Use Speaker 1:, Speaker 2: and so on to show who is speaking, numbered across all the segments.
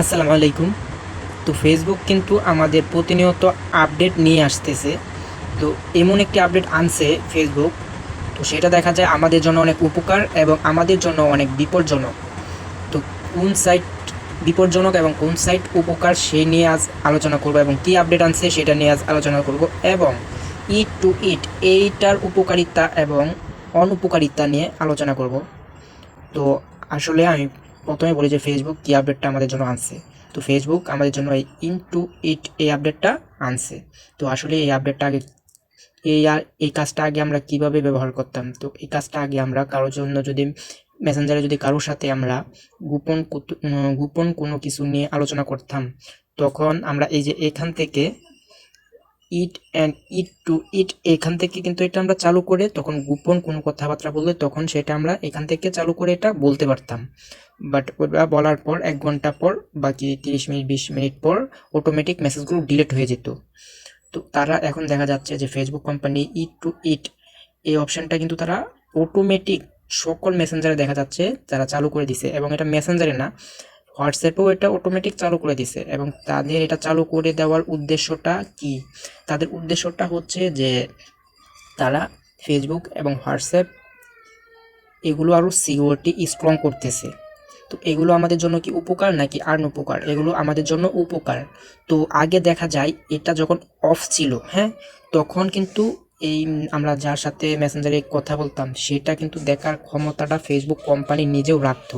Speaker 1: আসসালামু আলাইকুম। তো ফেসবুক কিন্তু আমাদের প্রতিনিয়ত আপডেট নিয়ে আসতেছে। তো এমন একটি আপডেট আনছে ফেসবুক তো সেটা দেখা যায় আমাদের জন্য অনেক উপকার এবং আমাদের জন্য অনেক বিপজ্জনক। তো কোন সাইট বিপজ্জনক এবং কোন সাইট উপকার সেই নিয়ে আজ আলোচনা করব এবং কী আপডেট আনছে সেটা নিয়ে আজ আলোচনা করব এবং ইট টু ইট এইটার উপকারিতা এবং অনুপকারিতা নিয়ে আলোচনা করব। তো আসলে আমি প্রথমে বলি যে ফেসবুক কী আপডেটটা আমাদের জন্য আনছে। তো ফেসবুক আমাদের জন্য এই ইন টু ইট এই আপডেটটা আনছে। তো আসলে এই আপডেটটা আগে এই আর এই কাজটা আগে আমরা কীভাবে ব্যবহার করতাম? তো এই কাজটা আগে আমরা কারোর জন্য যদি মেসেঞ্জারে যদি কারোর সাথে আমরা গোপন গোপন কোনো কিছু নিয়ে আলোচনা করতাম, তখন আমরা এই যে এখান থেকে ইট অ্যান্ড ইট টু ইট এখান থেকে কিন্তু এটা আমরা চালু করে তখন গোপন কোনো কথাবার্তা বললে তখন সেটা আমরা এখান থেকে চালু করে এটা বলতে পারতাম। বাট বলার পর এক ঘণ্টা পর, বাকি তিরিশ মিনিট, বিশ মিনিট পর অটোমেটিক মেসেজগুলো ডিলিট হয়ে যেত। তো তারা এখন দেখা যাচ্ছে যে ফেসবুক কোম্পানি ইট টু ইট এই অপশানটা কিন্তু তারা অটোমেটিক সকল মেসেঞ্জারে দেখা যাচ্ছে তারা চালু করে দিছে এবং এটা মেসেঞ্জারে না হোয়াটসঅ্যাপেও এটা অটোমেটিক চালু করে দিছে এবং তাদের এটা চালু করে দেওয়ার উদ্দেশ্যটা কি? তাদের উদ্দেশ্যটা হচ্ছে যে তারা ফেসবুক এবং হোয়াটসঅ্যাপ এগুলো আরও সিকিউরিটি স্ট্রং করতেছে। তো এগুলো আমাদের জন্য কি উপকার নাকি উপকার এগুলো আমাদের জন্য উপকার। তো আগে দেখা যায়, এটা যখন অফ ছিল হ্যাঁ তখন কিন্তু এই আমরা যার সাথে মেসেঞ্জারে কথা বলতাম, সেটা কিন্তু দেখার ক্ষমতাটা ফেসবুক কোম্পানি নিজেও রাখত।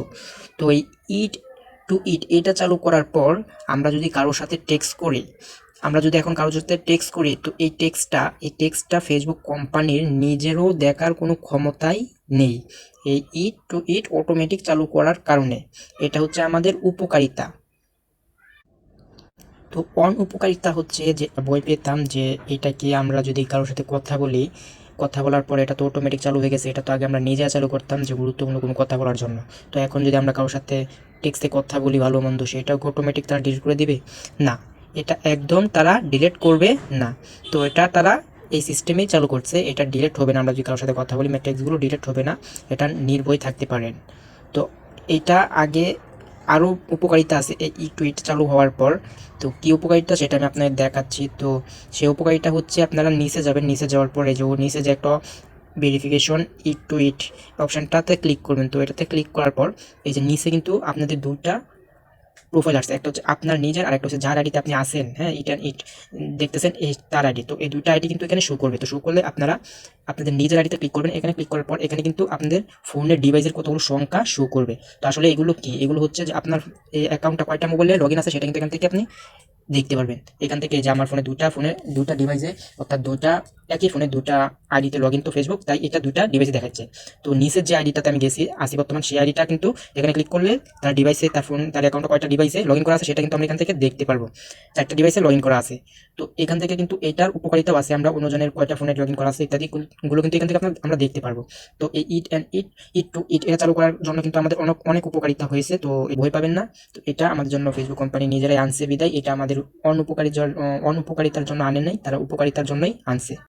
Speaker 1: তো এই ইট টু ইট এটা চালু করার পর আমরা যদি কারোর সাথে টেক্সট করি আমরা যদি এখন কারোর সাথে টেক্সট করি, তো এই টেক্সটটা এই টেক্সটটা ফেসবুক কোম্পানির নিজেরও দেখার কোনো ক্ষমতাই নেই। এই ইট টু ইট অটোমেটিক চালু করার কারণে। এটা হচ্ছে আমাদের উপকারিতা। তো অন উপকারিতা হচ্ছে যে বই পেতাম যে, এটা কি আমরা যদি কারোর সাথে কথা বলি, কথা বলার পরে এটা তো অটোমেটিক চালু হয়ে গেছে, এটা তো আগে আমরা নিজে চালু করতাম যে, গুরুত্বপূর্ণ কোনো কথা বলার জন্য। তো এখন যদি আমরা কারোর সাথে টেক্সটে কথা বলি, ভালো মন্দ, সেটাও অটোমেটিক তারা ডিলিট করে দিবে? না। এটা একদম তারা ডিলিট করবে না। তো এটা তারা এই সিস্টেমেই চালু করছে, এটা ডিলিট হবে না। আমরা যদি কারোর সাথে কথা বলি টেক্সটগুলো ডিলেট হবে না। এটা নির্ভয় থাকতে পারেন তো এটা আগে আরও উপকারিতা আছে, এই টুইট চালু হওয়ার পর। তো কী উপকারিতা সেটা আমি আপনাদের দেখাচ্ছি। তো সেই উপকারিতা হচ্ছে আপনারা নিচে যাবেন। নিচে যাওয়ার পরে যে নিচে যে একটা ভেরিফিকেশন ইট টু ইট অপশানটাতে ক্লিক করবেন। তো এটাতে ক্লিক করার পর এই যে নিচে কিন্তু আপনাদের দুটা প্রোফাইল আসছে। একটা হচ্ছে আপনার নিজের আর একটা হচ্ছে যার আইডিতে আপনি আসেন হ্যাঁ ইট অ্যান্ড ইট দেখতেছেন এই তার আইডি তো এই দুইটা আইডি কিন্তু এখানে শো করবে। তো শো করলে আপনারা আপনাদের নিজের আইডিতে ক্লিক করবেন। এখানে ক্লিক করার পর এখানে কিন্তু আপনাদের ফোনের ডিভাইসের কতগুলো সংখ্যা শো করবে। তো আসলে এগুলো কি? এগুলো হচ্ছে যে আপনার অ্যাকাউন্টটা কয়টা মোবাইলে লগ ইন আছে সেটা কিন্তু এখান থেকে আপনি দেখতে পারবেন। এখান থেকে যে আমার ফোনে দুটা ফোনে দুটা ডিভাইসে অর্থাৎ দুটা, একই ফোনে দুটা আইডিতে লগ ইন তো ফেসবুক তাই এটা দুটা ডিভাইসে দেখাচ্ছে। তো নিচের যে আইডিটাতে আমি গেছি আসি বর্তমান সেই আইডিটা কিন্তু এখানে ক্লিক করলে তার ডিভাইসে তার ফোন তার অ্যাকাউন্টে কয়টা ডিভাইসে লগ ইন করা আছে সেটা কিন্তু আমরা এখান থেকে দেখতে পারব। চারটা ডিভাইসে লগ ইন করা আছে। তো এখান থেকে কিন্তু এটার উপকারিতাও আছে, আমরা অন্যজনের কয়টা ফোনে লগ ইন করা আছে ইত্যাদি গুলো কিন্তু এখান থেকে আমরা দেখতে পারব। তো এই ইট অ্যান্ড ইট ইট টু ইট এটা চালু করার জন্য কিন্তু আমাদের অনেক অনেক উপকারিতা হয়েছে, তো ভয় পাবেন না। তো এটা আমাদের জন্য ফেসবুক কোম্পানি নিজেরাই আনছে বিদায়, এটা আমাদের অনুপকারী জল অনুপকারিতার জন্য আনে নাই তারা উপকারিতার জন্যই আনছে।